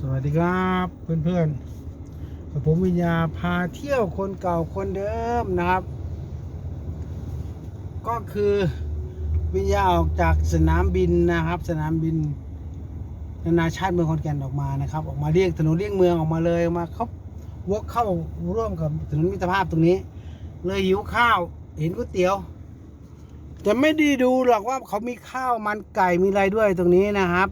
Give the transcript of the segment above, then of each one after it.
สวัสดีครับเพื่อนๆผมวิญญาพาเที่ยวคนเก่าคนเดิมนะครับ ก็คือวิญญาออกจากสนามบินนะครับ สนามบินนานาชาติเมืองขอนแก่นออกมานะครับ ออกมาเรียกถนนเรียกเมืองออกมาเลยมาเขาวกเข้าร่วมกับถนนมิตรภาพตรงนี้ เลยหิวข้าวเห็นก๋วยเตี๋ยวแต่ไม่ได้ดูหรอกว่าเขามีข้าวมันไก่มีอะไรด้วยตรงนี้นะครับ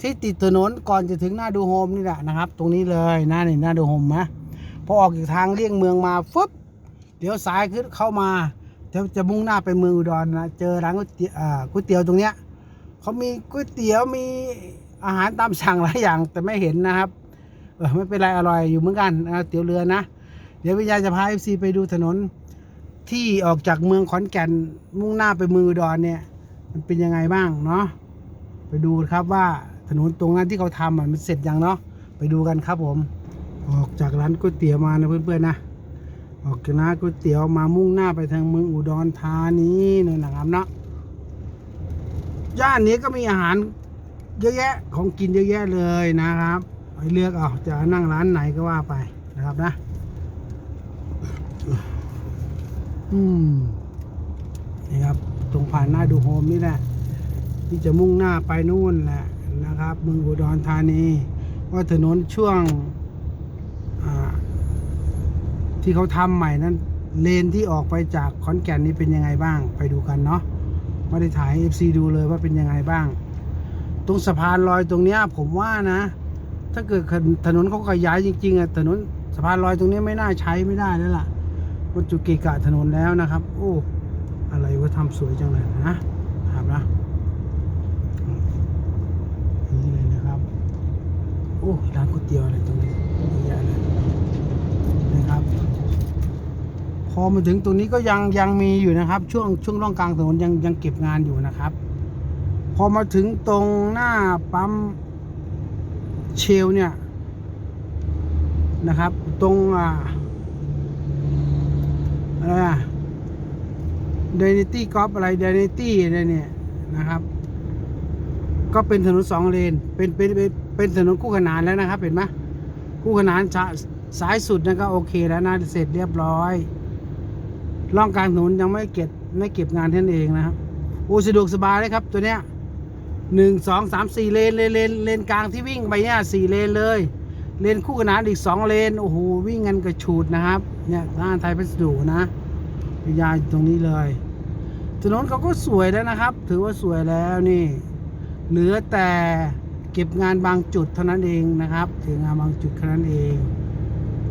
ที่ติดถนนก่อนจะถึงหน้าดูโฮมนี่แหละนะครับ ตรงนี้เลยหน้านี่หน้าดูโฮมนะพอออกจากทางเลี่ยงเมืองมาฟึบเดี๋ยวซ้ายขึ้นเข้ามาเดี๋ยวจะมุ่งหน้าไปเมืองอุดรนะเจอร้านก๋วยเตี๋ยวก๋วยเตี๋ยวตรงเนี้ยเขามีก๋วยเตี๋ยวมีอาหารตามสั่งหลายอย่างแต่ไม่เห็นนะครับเออไม่เป็นไรอร่อยอยู่เหมือนกันนะเตี๋ยวเรือนะ เดี๋ยววิญญาจะพาเอฟซีไปดูถนนที่ออกจากเมืองขอนแก่นมุ่งหน้าไปเมืองอุดรเนี่ย มันเป็นยังไงบ้างเนาะไปดูครับว่า ถนนตรงนั้นที่เขาทำอะมันเสร็จยังเนาะไปดูกันครับผม ออกจากร้านก๋วยเตี๋ยวมานะเพื่อนๆนะออกจากร้านก๋วยเตี๋ยวมามุ่งหน้าไปทางเมืองอุดรธานีนี่นะครับเนาะย่านนี้ก็มีอาหารเยอะแยะของกินเยอะแยะเลยนะครับให้เลือกเอาจะนั่งร้านไหนก็ว่าไปนะครับนะ อืมนี่ครับตรงผ่านหน้าดูโฮมนี่แหละที่จะมุ่งหน้าไปนู่นแหละ นะครับเมืองอุดรธานี ว่าถนนช่วงที่เขาทำใหม่นั้นเลนที่ออกไปจากขอนแก่นนี่เป็นยังไงบ้าง ไปดูกันเนาะไม่ได้ถ่าย FC ดูเลยว่าเป็นยังไงบ้าง ตรงสะพานลอยตรงเนี้ยผมว่านะ ถ้าเกิดถนนเขาขยายจริงๆอะถนนสะพานลอยตรงนี้ไม่น่าใช้ไม่ได้แล้วล่ะมันจุกะกะถนนแล้วนะครับ โอ้ อะไรว่าทำสวยจังเลยนะครับนะอืมนี่เลยนะครับ โอ้ร้านก๋วยเตี๋ยวอะไรตรงนี้เยอะแยะเลยนะครับ พอมาถึงตรงนี้ก็ยังยังมีอยู่นะครับ ช่วงช่วงร่องกลางถนนยังยังเก็บงานอยู่นะครับ พอมาถึงตรงหน้าปั๊มเชลเนี่ยนะครับ ตรงอ่าอะไรอะเดนิตี้กอล์ฟอะไรเดนิตี้อะไรเนี่ยนะครับ ก็เป็นถนนสองเลนเป็นเป็นเป็น เป็นถนนคู่ขนานแล้วนะครับเห็นไหมคู่ขนานสายสุดนั่นก็โอเคแล้วนะเสร็จเรียบร้อยร่องกลางถนนยังไม่เก็บไม่เก็บงานท่านเองนะครับโอ้สะดวกสบายเลยครับตัวเนี้ยหนึ่งสองสามสี่เลนเลนเลนเลนกลางที่วิ่งไปเนี่ยสี่เลนเลย เลนคู่ขนานอีกสองเลนโอ้โหวิ่งกันกระฉูดนะครับเนี่ยร้านไทยพัสดุนะพยาอยู่ตรงนี้เลยถนนเขาก็สวยแล้วนะครับ ถือว่าสวยแล้วนี่ เหลือแต่ เก็บงานบางจุดเท่านั้นเองนะครับเก็บงานบางจุดแค่นั้นเอง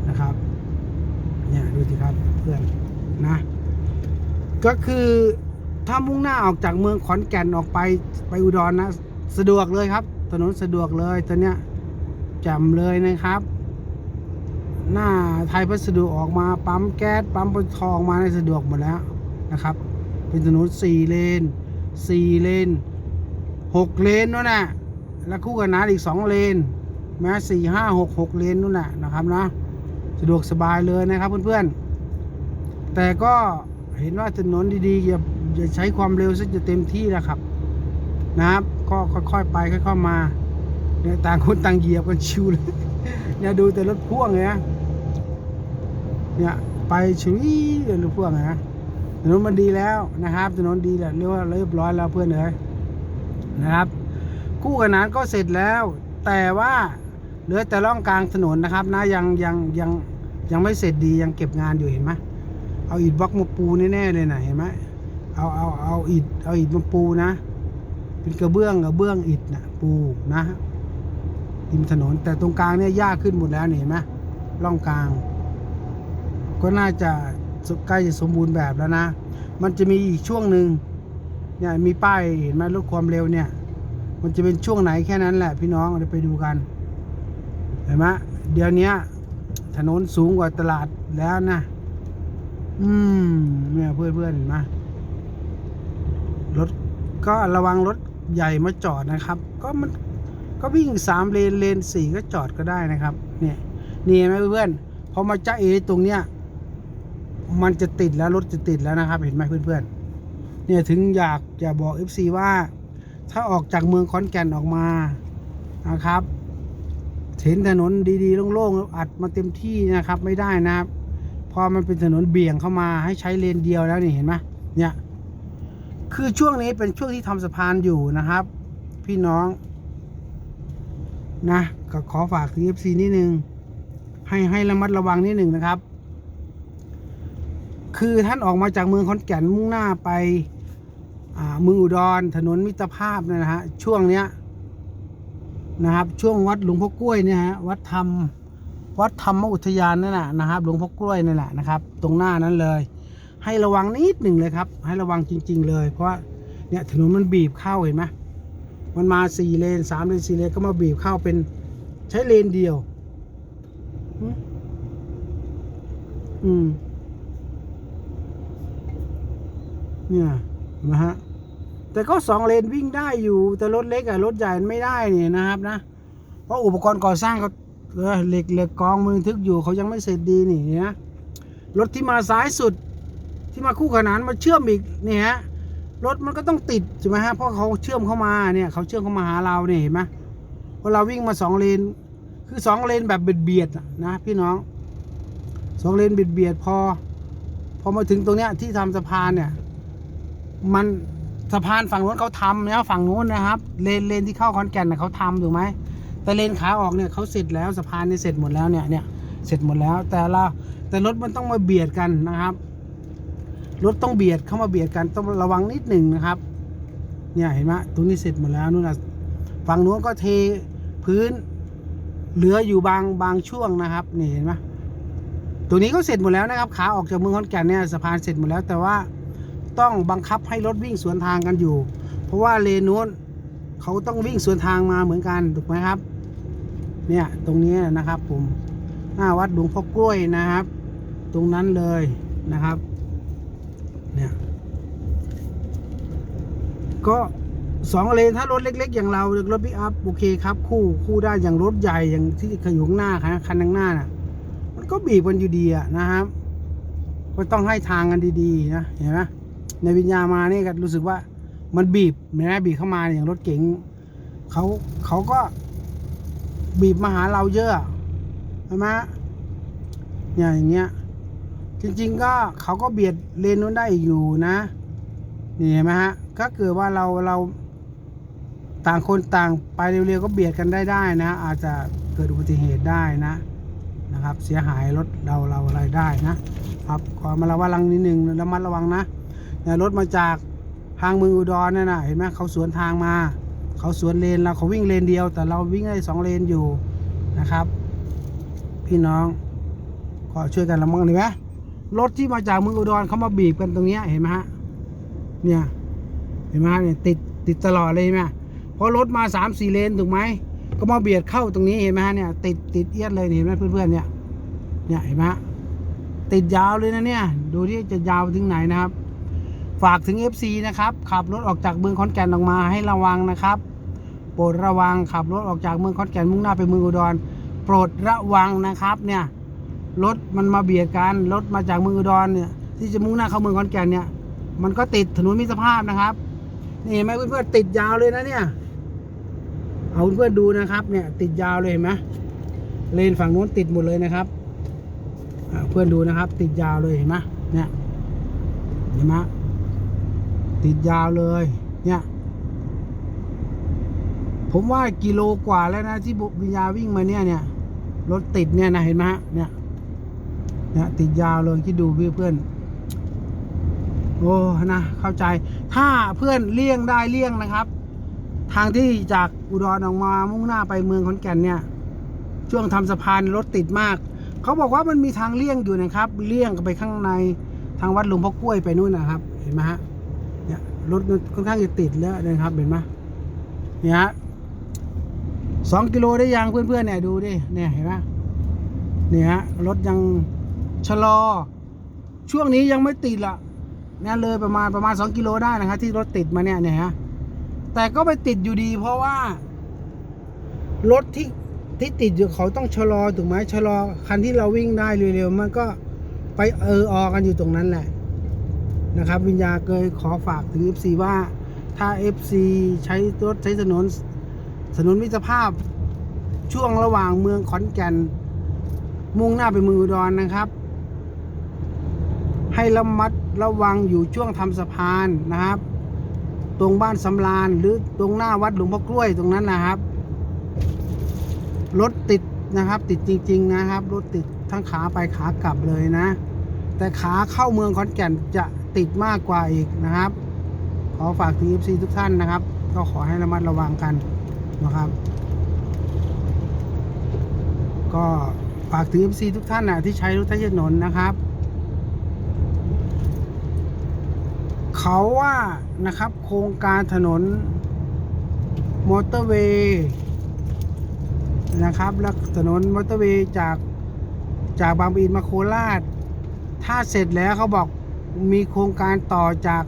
นะครับเนี่ยดูสิครับเพื่อนนะก็คือถ้ามุ่งหน้าออกจากเมืองขอนแก่นออกไปไปอุดรนะสะดวกเลยครับ ถนนสะดวกเลยตัวเนี้ยจำเลยนะครับ หน้าไทยพัสดุออกมาปั๊มแก๊สปั๊มปทองมาในสะดวกหมดแล้วนะครับ เป็นถนนสี่เลนสี่เลนหกเลนนู่นน่ะ แล้วคู่กันนานอีกสองเลน แม้สี่ห้าหกหกเลนนู่นน่ะนะครับนะสะดวกสบายเลยนะครับเพื่อนๆ แต่ก็เห็นว่าถนนดีๆอย่าอย่าใช้ความเร็วซะจะเต็มที่นะครับ นะครับ ก็ค่อยๆไปค่อยๆมาเนี่ยต่างคนต่างเหยียบกันชิวเลยเนี่ยดูแต่รถพ่วงเลยนะเนี่ยไปชิวรถพ่วงนะถนนมันดีแล้วนะครับถนนดีแล้วเรียกว่าเรียบร้อยแล้วเพื่อนเอ๋ยนะครับ คู่ขนานก็เสร็จแล้ว แต่ว่าเหลือแต่ร่องกลางถนนนะครับนะยังยังยังยังไม่เสร็จดียังเก็บงานอยู่เห็นไหมเอาอิฐบล็อกมาปูแน่ๆเลยนะเห็นไหมเอาเอาเอาอิฐเอาอิฐมาปูนะ เป็นกระเบื้องกระเบื้องอิฐนะปูนะริมถนน แต่ตรงกลางเนี่ยหญ้าขึ้นหมดแล้วนี่เห็นไหมร่องกลาง ก็น่าจะใกล้จะสมบูรณ์แบบแล้วนะ มันจะมีอีกช่วงหนึ่งเนี่ยมีป้ายเห็นไหมลดความเร็วเนี่ย มันจะเป็นช่วงไหนแค่นั้นแหละพี่น้องเดี๋ยวไปดูกันเห็นไหมเดี๋ยวนี้ถนนสูงกว่าตลาดแล้วนะ อืมเนี่ยเพื่อนเพื่อนๆเห็นไหมรถก็ระวังรถใหญ่มาจอดนะครับ ก็มันก็วิ่งสามเลนเลนสี่ก็จอดก็ได้นะครับ เนี่ยนี่เห็นไหมเพื่อนๆพอมาจ้าเอตรงเนี้ยมันจะติดแล้วรถจะติดแล้วนะครับ เห็นไหมเพื่อนๆเนี่ยถึงอยากจะบอก FC ว่า ถ้าออกจากเมืองขอนแก่นออกมานะครับเห็นถนนดีๆโล่งๆอัดมาเต็มที่นะครับ ไม่ได้นะครับพอมันเป็นถนนเบี่ยงเข้ามาให้ใช้เลนเดียวแล้วนี่เห็นไหมเนี่ยคือช่วงนี้เป็นช่วงที่ทำสะพานอยู่นะครับ พี่น้องนะก็ขอฝากถึง FC นิดนึงให้ให้ระมัดระวังนิดหนึ่งนะครับ คือท่านออกมาจากเมืองขอนแก่นมุ่งหน้าไป เมืองอุดรถนนมิตรภาพนะฮะช่วงเนี้ยนะครับ ช่วงวัดหลวงพ่อกล้วยเนี่ยฮะวัดธรรมวัดธรรมอุทยานนั่นแหละนะครับหลวงพ่อกล้วยนั่นแหละนะครับ ตรงหน้านั้นเลย ให้ระวังนิดหนึ่งเลยครับ ให้ระวังจริง ๆ เลย เพราะเนี่ยถนนมันบีบเข้าเห็นไหมมันมาสี่เลนสามเลนสี่เลนก็มาบีบเข้าเป็นใช้เลนเดียว อืมเนี่ย นไหมฮะแต่ก็สองเลนวิ่งได้อยู่ แต่รถเล็กอะรถใหญ่ไม่ได้เนี่ยนะครับนะ เพราะอุปกรณ์ก่อสร้างเขาเออเหล็กเหล็กกองมือทึกอยู่เขายังไม่เสร็จดีนี่นะรถที่มาซ้ายสุดที่มาคู่ขนานมาเชื่อมอีกเนี่ยฮะรถมันก็ต้องติดใช่ไหมฮะเพราะเขาเชื่อมเข้ามาเนี่ยเขาเชื่อมเข้ามาหาเราเนี่ยเห็นไหมพอเราวิ่งมาสองเลน คือสองเลนแบบเบียดเบียดนะพี่น้องสองเลนเบียดเบียดพอ พอมาถึงตรงเนี้ยที่ทำสะพานเนี่ย มันสะพานฝั่งนู้นเขาทำนะฝั่งนู้นนะครับ เลนเลนที่เข้าขอนแก่นนะเขาทำถูกไหมแต่เลนขาออกเนี่ยเขาเสร็จแล้วสะพานเนี่ยเสร็จหมดแล้วเนี่ยเนี่ยเสร็จหมดแล้วแต่เราแต่รถมันต้องมาเบียดกันนะครับรถต้องเบียดเข้ามาเบียดกันต้องระวังนิดหนึ่งนะครับ เนี่ยเห็นไหมตรงนี้เสร็จหมดแล้วนู่นนะฝั่งนู้นก็เทพื้น เหลืออยู่บางบางช่วงนะครับนี่เห็นไหมตัวนี้ก็เสร็จหมดแล้วนะครับ ขาออกจากเมืองขอนแก่นเนี่ยสะพานเสร็จหมดแล้วแต่ว่า ต้องบังคับให้รถวิ่งสวนทางกันอยู่ เพราะว่าเลนนู้นเขาต้องวิ่งสวนทางมาเหมือนกันถูกไหมครับ เนี่ยตรงนี้นะครับผมหน้าวัดหลวงพ่อกล้วยนะครับ ตรงนั้นเลยนะครับ เนี่ยก็สองเลนถ้ารถเล็ก ๆ อย่างเรารถปิกอัพโอเคครับ คู่คู่ได้อย่างรถใหญ่อย่างที่ขยุงหน้าคันคันข้างหน้าน่ะ มันก็บีบกันอยู่ดีอะนะครับ ก็ต้องให้ทางกันดีๆ นะเห็นไหม ในวิญญาณมานี่ก็รู้สึกว่ามันบีบนไหมบีบเข้ามาอย่างรถเก๋งเขาเขาก็บีบมาหาเราเยอะใช่ไหมเนี่ยอย่างเงี้ยจริง ๆ ก็เขาก็เบียดเลนนู้นได้อยู่นะนี่เห็นไหมฮะก็เกิดว่าเราเราต่างคนต่างไปเร็วๆก็เบียดกันได้ได้นะ อาจจะเกิดอุบัติเหตุได้นะนะครับ เสียหายรถเราเราอะไรได้นะครับขอมาระวังนิดนึงระมัดระวังนะ เนี่ยรถมาจากทางเมืองอุดรเนั่นนะเห็นไหมเขาสวนทางมา เขาสวนเลนเราเขาวิ่งเลนเดียว แต่เราวิ่งได้สองเลนอยู่นะครับ พี่น้องก็ช่วยกันระมังดีไหมรถที่มาจากเมืองอุดรเขามาบีบกันตรงเนี้ยเห็นไหมฮะเนี่ยเห็นไหมฮะเนี่ยติดติดตลอดเลยไหมเพราะรถมาสามสี่เลนถูกไหมก็มาเบียดเข้าตรงนี้เห็นไหมฮะเนี่ยติดติดเอียดเลยเห็นไหมเพื่อนๆเนี่ยเนี่ยเห็นไหมติดยาวเลยนะเนี่ย ดูที่จะยาวถึงไหนนะครับ ฝากถึง FC นะครับ ขับรถออกจากเมืองขอนแก่นออกมาให้ระวังนะครับ โปรดระวังขับรถออกจากเมืองขอนแก่นมุ่งหน้าไปเมืองอุดร โปรดระวังนะครับเนี่ยรถมันมาเบียดกันรถมาจากเมืองอุดรเนี่ยที่จะมุ่งหน้าเข้าเมืองขอนแก่นเนี่ย มันก็ติดถนนมิตรภาพนะครับนี่เห็นไหมเพื่อนๆติดยาวเลยนะเนี่ยเอาเพื่อนๆดูนะครับเนี่ยติดยาวเลยเห็นไหมเลนฝั่งนู้นติดหมดเลยนะครับเพื่อนดูนะครับ ติดยาวเลยเห็นไหมเนี่ยเห็นไหม ติดยาวเลย เนี่ย ผมว่ากิโลกว่าแล้วนะที่บุวิญญาวิ่งมาเนี่ยเนี่ยรถติดเนี่ยนะเห็นไหมฮะเนี่ยเนี่ยติดยาวเลยคิดดูเพื่อนเพื่อนโอ้นะเข้าใจถ้าเพื่อนเลี่ยงได้เลี่ยงนะครับ ทางที่จากอุดรออกมามุ่งหน้าไปเมืองขอนแก่นเนี่ย ช่วงทำสะพานรถติดมาก เขาบอกว่ามันมีทางเลี่ยงอยู่นะครับ เลี่ยงไปข้างในทางวัดหลวงพ่อกล้วยไปนู่นนะครับ เห็นไหมฮะ รถมันค่อนข้างจะติดแล้วนะครับเห็นไหมเนี่ยฮะสองกิโลได้ยังเพื่อนๆเนี่ยดูดิเนี่ยเห็นไหมเนี่ยฮะรถยังชะลอ ช่วงนี้ยังไม่ติดละเนี่ยเลยประมาณประมาณสองกิโลได้นะครับที่รถติดมาเนี่ยเนี่ยฮะแต่ก็ไปติดอยู่ดี เพราะว่ารถที่ที่ติดอยู่เขาต้องชะลอถูกไหมชะลอคันที่เราวิ่งได้เร็วๆมันก็ไปเออออกันอยู่ตรงนั้นแหละ นะครับ วิญญาเคยขอฝากถึง FC ว่าถ้า FC ใช้รถใช้ถนนถนนมิตรภาพช่วงระหว่างเมืองขอนแก่น มุ่งหน้าไปเมืองอุดรนะครับ ให้ระมัดระวังอยู่ช่วงทำสะพานนะครับ ตรงบ้านสำรานหรือตรงหน้าวัดหลวงพ่อกล้วยตรงนั้นนะครับรถติดนะครับ ติดจริง ๆ นะครับรถติดทั้งขาไปขากลับเลยนะ แต่ขาเข้าเมืองขอนแก่นจะ ติดมากกว่าอีกนะครับ ขอฝากถึง FC ทุกท่านนะครับ ก็ขอให้ระมัดระวังกันนะครับ ก็ฝากถึง FC ทุกท่านนะที่ใช้รถใช้ถนนนะครับ เขาว่านะครับโครงการถนนมอเตอร์เวย์นะครับ แล้วถนนมอเตอร์เวย์จากจากบางปะอินมาโคราช ถ้าเสร็จแล้วเขาบอก มีโครงการต่อจาก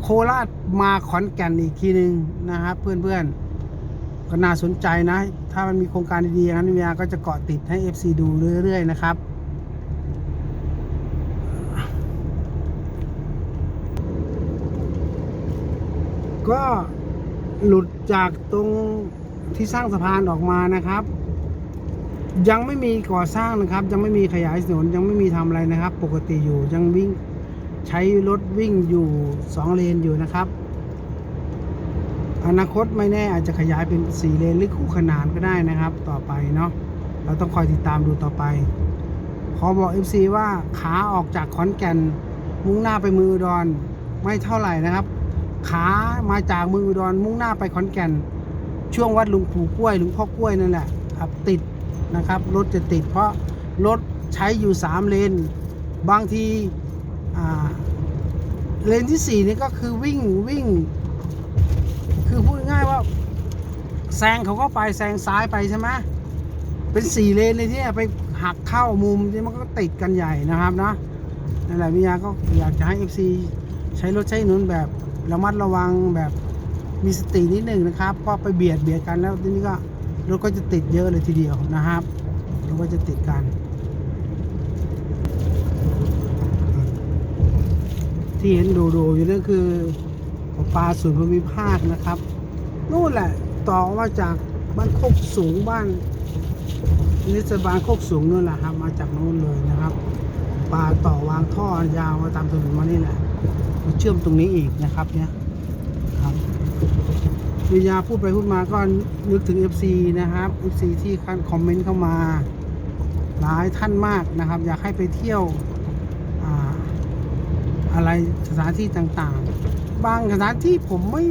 โคราชมาขอนแก่นอีกทีหนึ่งนะครับ เพื่อนๆก็น่าสนใจนะ ถ้ามันมีโครงการดีๆนั้นวิทยาก็จะเกาะติดให้ FC ดูเรื่อย ๆ นะครับ ก็หลุดจากตรงที่สร้างสะพานออกมานะครับ ยังไม่มีก่อสร้างนะครับ ยังไม่มีขยายถนนยังไม่มีทำอะไรนะครับ ปกติอยู่ยังวิ่ง ใช้รถวิ่งอยู่สองเลนอยู่นะครับ อนาคตไม่แน่อาจจะขยายเป็นสี่เลนหรือคู่ขนานก็ได้นะครับ ต่อไปเนาะเราต้องคอยติดตามดูต่อไปขอบอก FC ว่าขาออกจากขอนแก่น มุ่งหน้าไปมืองอุดรไม่เท่าไหร่นะครับ ขามาจากมืองอุดรมุ่งหน้าไปขอนแก่น ช่วงวัดลุงปู่กล้วยหลุงพ่อกล้วยนั่นแหละครับติดนะครับรถจะติดเพราะรถใช้อยู่สามเลน บางที เลนที่สี่นี่ก็คือวิ่งวิ่ง คือพูดง่ายว่าแซงเขาก็ไปแซงซ้ายไปใช่ไหมเป็นสี่เลนเลยที่ไปหักเข้ามุมที่มันก็ติดกันใหญ่นะครับเนาะนั่นแหละวิทยาก็อยากจะให้ FC ใช้รถใช้ถนนแบบระมัดระวังแบบมีสตินิดหนึ่งนะครับเพราะไปเบียดเบียดกันแล้วทีนี้ก็รถก็จะติดเยอะเลยทีเดียวนะครับรถก็จะติดกัน ที่เห็นดูดูๆอยู่นั่นคือปลาส่วนภูมิภาคนะครับนู่นแหละต่อมาจากบ้านโคกสูงบ้านนิสบาลโคกสูงนู่นแหละครับ มาจากนู่นเลยนะครับปลาต่อวางท่อยาวมาตามถนนมานี่แหละมาเชื่อมตรงนี้อีกนะครับเนี่ยครับวิญญาพูดไปพูดมาก็นึกถึง FC นะครับ FC ที่คันคอมเมนต์เข้ามาหลายท่านมากนะครับ อยากให้ไปเที่ยว อะไรสถานที่ต่างๆ บางสถานที่ผมไม่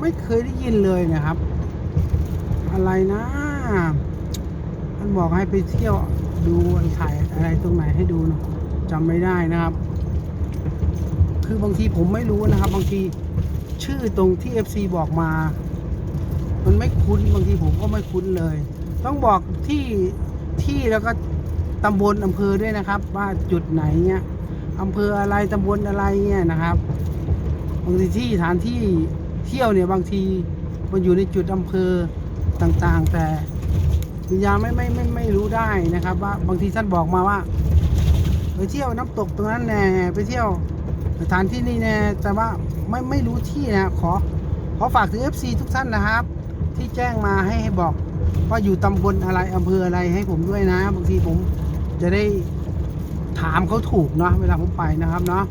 ไม่เคยได้ยินเลยนะครับ อะไรนะมันบอกให้ไปเที่ยวดูถ่ายอะไรตรงไหนให้ดูเนะจำไม่ได้นะครับ คือบางทีผมไม่รู้นะครับ บางทีชื่อตรงที่ FC บอกมา มันไม่คุ้นบางทีผมก็ไม่คุ้นเลย ต้องบอกที่ที่แล้วก็ตำบลอำเภอด้วยนะครับ ว่าจุดไหนเนี่ย อำเภออะไรตำบลอะไรเนี่ยนะครับบางทีที่สถานที่เที่ยวเนี่ยบางทีมันอยู่ในจุดอำเภอต่างๆ แต่วิญญาณไม่ไม่ไม่ไม่รู้ได้นะครับ ว่าบางทีท่านบอกมาว่าไปเที่ยวน้ำตกตรงนั้นแน่ไปเที่ยวสถานที่นี่แน่แต่ว่าไม่ไม่รู้ที่นะขอขอฝากถึง FC ทุกท่านนะครับ ที่แจ้งมาให้ให้บอกว่าอยู่ตำบลอะไรอำเภออะไรให้ผมด้วยนะ บางทีผมจะได้ ถามเขาถูกเนาะเวลาผมไปนะครับเนาะ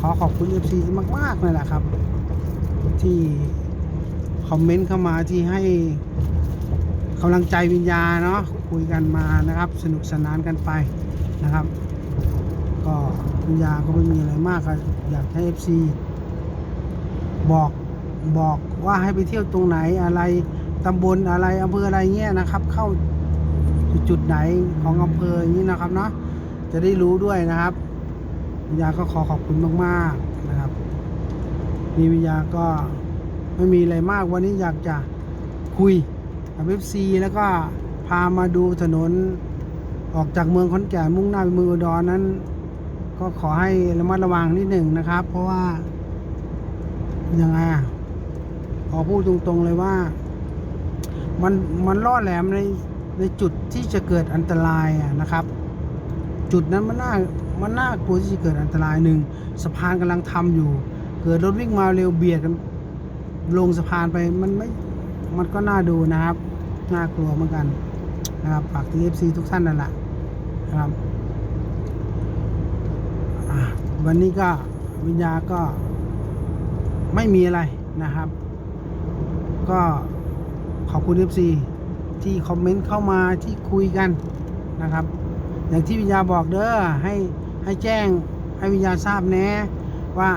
ขอขอบคุณ FC มากๆเลยแหละครับ ที่คอมเมนต์เข้ามาที่ให้กำลังใจวิญญาณเนาะคุยกันมานะครับ สนุกสนานกันไปนะครับ ก็วิญญาก็ไม่มีอะไรมากอยากให้ FC บอกบอกว่าให้ไปเที่ยวตรงไหนอะไรตำบลอะไรอำเภออะไรเงี้ยนะครับ เข้าจุดไหนของอำเภออย่างนี้นะครับเนาะ จะได้รู้ด้วยนะครับ วิญญาก็ขอขอบคุณมากๆนะครับมีวิญญาก็ไม่มีอะไรมากวันนี้อยากจะคุยกับเอฟซีแล้วก็พามาดูถนนออกจากเมืองขอนแก่นมุ่งหน้าไปเมืองอุดรนั้น ก็ขอให้ระมัดระวังนิดหนึ่งนะครับ เพราะว่ายังไงอะขอพูดตรงๆเลยว่า มันมันล่อแหลมในในจุดที่จะเกิดอันตรายนะครับ จุดนั้นมันน่ามันน่ากลัวที่จะเกิดอันตรายหนึ่งสะพานกำลังทำอยู่ เกิดรถวิ่งมาเร็วเบียดกันลงสะพานไปมันไม่มันก็น่าดูนะครับ น่ากลัวเหมือนกันนะครับฝากทีเอฟซีทุกท่านนั่นแหละนะครับวันนี้ก็วิญญาก็ไม่มีอะไรนะครับ ก็ขอบคุณเอฟซีที่คอมเมนต์เข้ามาที่คุยกันนะครับ อย่างที่วิญญาบอกเด้อให้ให้แจ้งให้วิญญาทราบแน่ว่า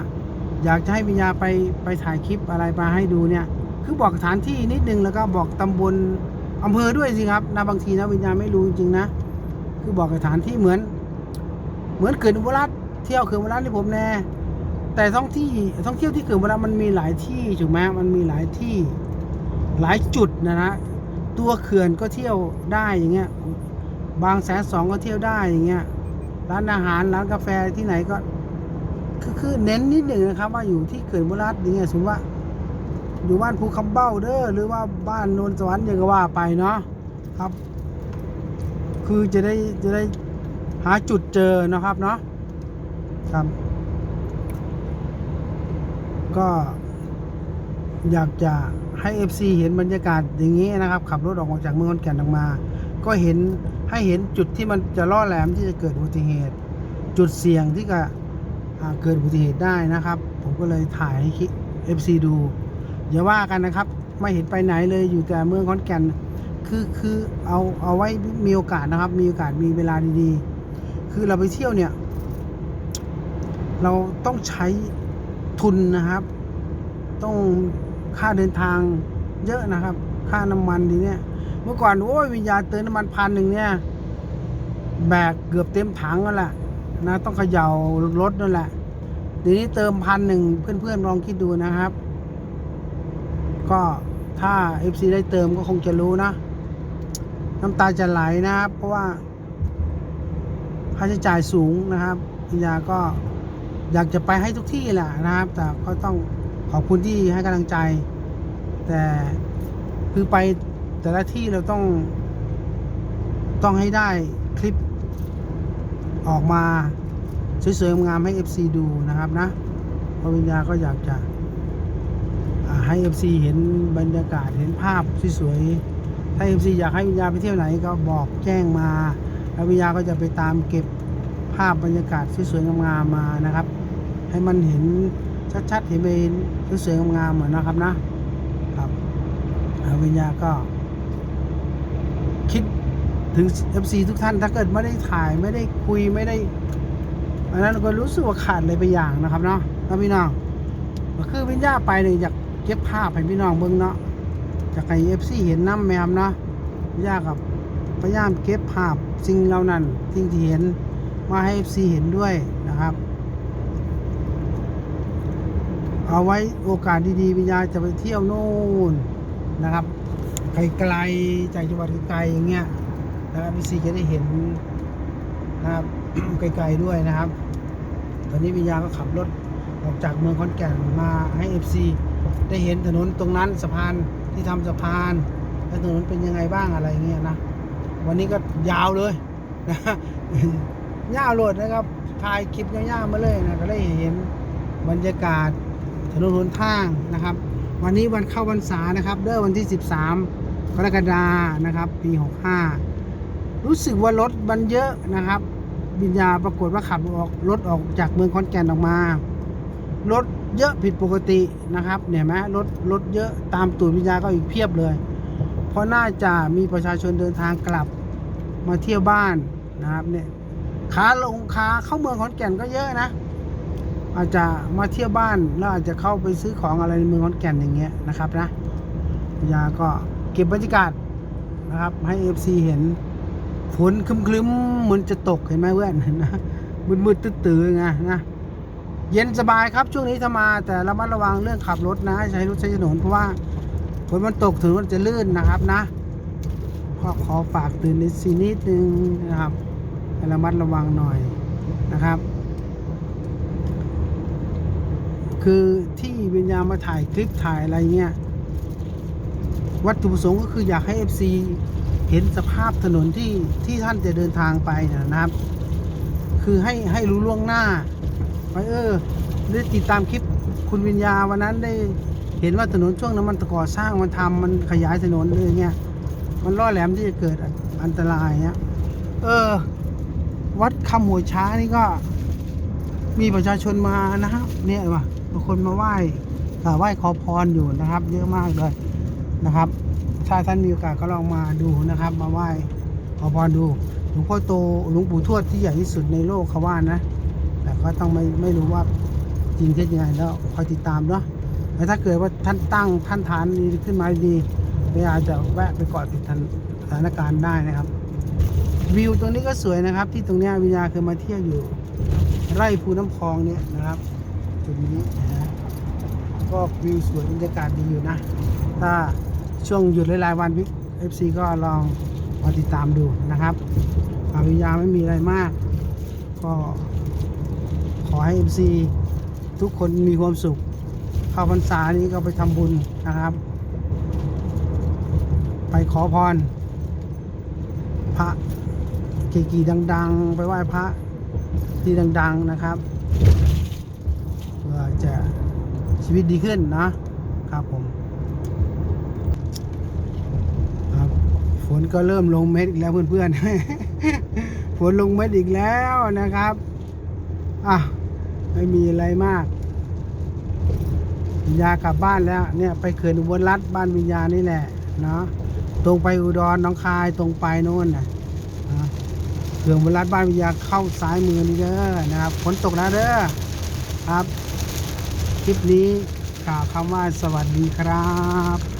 อยากจะให้วิญญาไปไปถ่ายคลิปอะไรมาให้ดูเนี่ย คือบอกสถานที่นิดนึงแล้วก็บอกตำบลอำเภอด้วยสิครับนะบางทีนะวิญญาไม่รู้จริงๆนะ คือบอกสถานที่เหมือน เหมือนเขื่อนอุบลรัตเที่ยวเขื่อนอุบลรัตน์ที่ผมแน่แต่ท่องที่ท่องเที่ยวที่เขื่อนอุบลรัตมันมีหลายที่ถูกไหมมันมีหลายที่หลายจุดนะนะตัวเขื่อนก็เที่ยวได้อย่างเงี้ย บางแสนสองก็เที่ยวได้อย่างเงี้ยร้านอาหารร้านกาแฟที่ไหนก็คือคือเน้นนิดหนึ่งนะครับ ว่าอยู่ที่เขื่อนบุรีรัตน์อย่างเงี้ยสมมติว่า อยู่บ้านภูคำเบ้าเด้อหรือว่าบ้านโนนสวรรค์อย่างก็ว่าไปเนาะครับ คือจะได้จะได้หาจุดเจอนะครับเนาะครับก็อยากจะให้ FC เห็นบรรยากาศอย่างนี้นะครับ ขับรถออกจากเมืองขอนแก่นออกมา ก็เห็น ให้เห็นจุดที่มันจะล่อแหลมที่จะเกิดอุบัติเหตุ จุดเสี่ยงที่จะเกิดอุบัติเหตุได้นะครับ ผมก็เลยถ่ายให้ FC ดูอย่าว่ากันนะครับ ไม่เห็นไปไหนเลยอยู่แต่เมืองขอนแก่นคือคือเอาเอาไว้มีโอกาสนะครับ มีโอกาสมีเวลาดีๆ คือเราไปเที่ยวเนี่ย เราต้องใช้ทุนนะครับ ต้องค่าเดินทางเยอะนะครับ ค่าน้ำมันดีเนี่ย เมื่อก่อนโอ้ยวิญญาณเติมน้ำมันพันหนึ่งเนี่ยแบกเกือบเต็มถังนั่นแหละนะต้องเขย่ารถนั่นแหละเดี๋ยวนี้เติมพันหนึ่งเพื่อนๆลองคิดดูนะครับ ก็ถ้า FC ได้เติมก็คงจะรู้นะ น้ำตาจะไหลนะครับ เพราะว่าค่าใช้จ่ายสูงนะครับพิยาก็อยากจะไปให้ทุกที่แหละนะครับ แต่ก็ต้องขอบคุณที่ให้กำลังใจ แต่คือไป แต่ละที่เราต้อง ต้องให้ได้คลิปออกมาสวยๆงามๆให้ FC ดูนะครับนะพวิญญาก็อยากจะให้ FC เห็นบรรยากาศเห็นภาพสวยๆถ้า FC อยากให้วิญญาไปเที่ยวไหนก็บอกแจ้งมาแล้ววิญญาก็จะไปตามเก็บภาพบรรยากาศสวยๆงามๆมานะครับ ให้มันเห็นชัดๆเห็นเป็นสวยๆงามๆเหมือนนะครับนะครับวิญญาก็ คิดถึง FC ทุกท่านถ้าเกิดไม่ได้ถ่ายไม่ได้คุยไม่ได้อันนั้นก็รู้สึกว่าขาดอะไรไปอย่างนะครับเนาะนะพี่น้องก็คือวิญญาไปเนี่ยอยากเก็บภาพให้พี่น้องเบิ่งเนาะจากไอเอฟซีเห็นน้ำแมมเนาะวิญญากับพยายามเก็บภาพสิ่งเหล่านั้นสิ่งที่เห็นมาให้เอฟซีเห็นด้วยนะครับ เอาไว้โอกาสดีๆวิญญาจะไปเที่ยวโน่นนะครับ ไกลๆจากจังหวัดไกลๆอย่างเงี้ยนะครับพี่ซีจะได้เห็นนะครับไกลๆด้วยนะครับ ตอนนี้วิญญาก็ขับรถออกจากเมืองขอนแก่นมาให้ FC ได้เห็นถนนตรงนั้นสะพานที่ทำสะพานแล้วถนนเป็นยังไงบ้างอะไรเงี้ยนะวันนี้ก็ยาวเลยนะยาวโหลดนะครับถ่ายคลิปยาวๆมาเลยนะก็ได้เห็นบรรยากาศถนนหนทางนะครับ วันนี้วันเข้าพรรษานะครับ เด้อวันที่ 13 กรกฎานะครับ ปี 65 รู้สึกว่ารถมันเยอะนะครับวิญญาปรากฏว่าขับออกรถออกจากเมืองขอนแก่นออกมารถเยอะผิดปกตินะครับเนี่ยไหมรถรถเยอะตามตูดวิญญาก็อีกเพียบเลย เพราะน่าจะมีประชาชนเดินทางกลับมาเที่ยวบ้านนะครับเนี่ยขาลงขาเข้าเมืองขอนแก่นก็เยอะนะ อาจจะมาเที่ยวบ้านแล้วอาจจะเข้าไปซื้อของอะไรในเมืองขอนแก่นอย่างเงี้ยนะครับนะวิญญาก็ เก็บบรรยากาศนะครับ ให้เอฟซีเห็นฝนครึ้มๆเหมือนจะตกเห็นไหมเพื่อนนะมืดๆตื้อๆไงนะเย็นสบายครับช่วงนี้ถ้ามาแต่ระมัดระวังเรื่องขับรถนะ ใช้รถใช้ถนนเพราะว่าฝนมันตกถึงมันจะลื่นนะครับนะก็ขอฝากตือนในสีนิดนึงนะครับให้ระมัดระวังหน่อยนะครับ คือที่วิญญาณมาถ่ายคลิปถ่ายอะไรเงี้ย วัตถุประสงค์ก็คืออยากให้ FC เห็นสภาพถนนที่ที่ท่านจะเดินทางไปนะครับ คือให้ให้รู้ล่วงหน้าไปเออได้ติดตามคลิปคุณวิญญาวันนั้นได้เห็นว่าถนนช่วงนั้นมันก่อสร้างมันทำมันขยายถนนเลยเงี้ยมันล่อแหลมที่จะเกิดอันตรายเนี้ยเออ วัดคำหัวช้านี่ก็ มีประชาชนมานะครับ เนี่ยว่ะบางคนมาไหว้ไหว้ขอพรอยู่นะครับ เยอะมากเลย นะครับ ถ้าท่านมีโอกาสก็ลองมาดูนะครับ มาไหว้ขอพรดูหลวงพ่อโตหลวงปู่ทวดที่ใหญ่ที่สุดในโลกเขาว่านะ แต่ก็ต้องไม่ไม่รู้ว่าจริงเท็จยังไงแล้วคอยติดตามเนาะแต่ถ้าเกิดว่าท่านตั้งท่านฐานนี้ขึ้นมาดีไม่อาจจะแวะไปเกาะติดสถานการณ์ได้นะครับ วิวตรงนี้ก็สวยนะครับ ที่ตรงนี้วิญญาเคยมาเที่ยวอยู่ ไร่ภูน้ำพองเนี่ยนะครับ จุดนี้นะก็วิวสวยบรรยากาศดีอยู่นะ ถ้า ช่วงหยุดหลายๆวันพิเอฟซีก็ลองมาติดตามดูนะครับอาวิญญาไม่มีอะไรมาก ก็ขอให้เอฟซีทุกคนมีความสุขเข้าพรรษานี้ก็ไปทำบุญนะครับ ไปขอพร พระเกกีดัง ๆ ไปไหว้พระที่ดัง ๆนะครับเพื่อจะชีวิตดีขึ้นนะครับผมครับ ฝนก็เริ่มลงเม็ดอีกแล้วเพื่อนๆ ฝนลงเม็ดอีกแล้วนะครับอะไม่มีอะไรมากวิญญากลับบ้านแล้ว เนี่ยไปเขื่อนอุบลรัฐบ้านวิญญานี่แหละเนาะตรงไปอุดรน้องคายตรงไปโน่นนะเขื่อนอุบลรัฐบ้านวิญญาเข้าซ้ายมือนี่เด้อนะครับฝนตกนะเด้อครับ คลิปนี้กล่าวคำว่าสวัสดีครับ